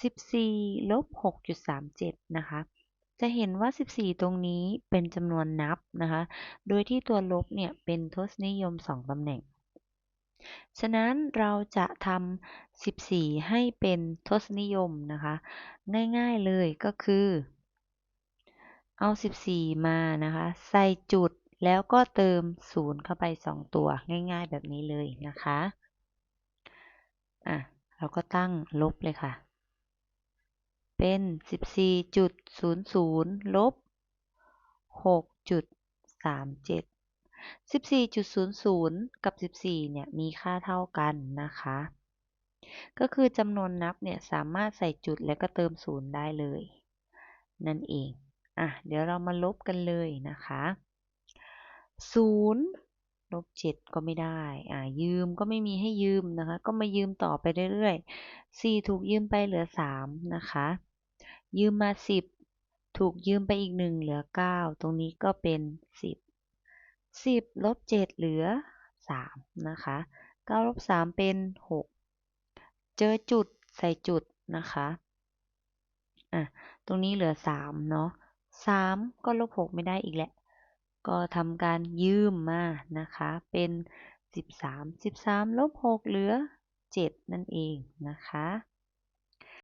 14ลบ6.37 นะคะ จะเห็นว่า 14 ตรงนี้เป็นจำนวนนับนะคะ โดยที่ตัวลบเนี่ยเป็นทศนิยม 2ตำแหน่ง ฉะนั้นเราจะทำ 14 ให้เป็นทศนิยมนะคะ ง่ายๆเลยก็คือ เอา 14 มานะคะ ใส่จุดแล้วก็เติม 0 เข้าไป 2 ตัวง่ายๆแบบนี้เลยนะคะ อะ เราก็ตั้งลบเลยค่ะ เป็น14.00ลบ6.37 14.00กับ14เนี่ยมีค่าเท่ากันนะคะ ก็คือจำนวนนับเนี่ยสามารถใส่จุดแล้วก็เติม0ได้เลย นั่นเอง อะ เดี๋ยวเรามาลบกันเลยนะคะ0ลบ7ก็ไม่ได้ อ่า ยืมก็ไม่มีให้ยืมนะคะ ก็มายืมต่อไปเรื่อยๆ4ถูกยืมไปเหลือ3นะคะ ยืมมา10ถูกยืมไปอีก1เหลือ9ตรงนี้ก็เป็น10 10ลบ7เหลือ3นะคะ9ลบ3เป็น6เจอจุดใส่จุดนะคะอะตรงนี้เหลือ3เนาะ3ก็ลบ6ไม่ได้อีกแหละ ก็ทำการยืมมานะคะ เป็น13 13ลบ6เหลือ7นั่นเองนะคะ